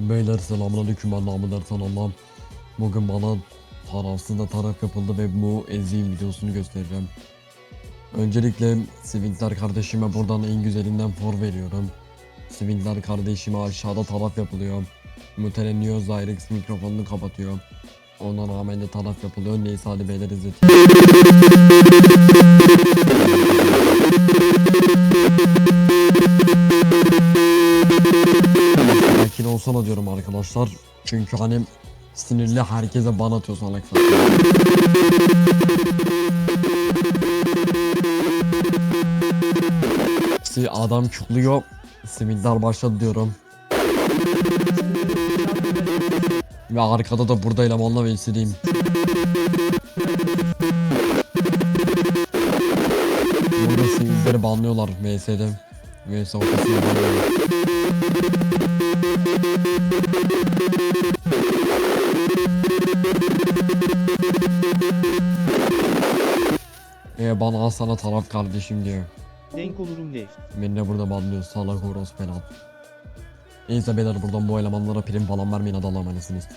Beyler selamünaleyküm ben Namı Dersen Allah'ım. Bugün bana tarafsız da taraf yapıldı ve bu eziyim videosunu göstereceğim. Öncelikle Swindler kardeşime buradan en güzelinden for veriyorum. Swindler kardeşime aşağıda taraf yapılıyor. Muteleniyor Zyrex mikrofonunu kapatıyor. Ona rağmen de taraf yapılıyor. Neyse hadi beyler izleteyim. Sakin olsana diyorum arkadaşlar. Çünkü hani sinirli herkese ban atıyor salak. Si adam çukluyor. Simidler başladı diyorum. Ve arkada da burada elemanla Veysel'iyim. Burada simidleri banlıyorlar VS'de. VS ortasında banlıyorlar. Ee, bana al sana taraf kardeşim diyor. Denk olurum de. Beni de burada banlıyor salak horoz penal. Neyse beyler buradan bu elemanlara prim falan vermeyin emanetsiniz.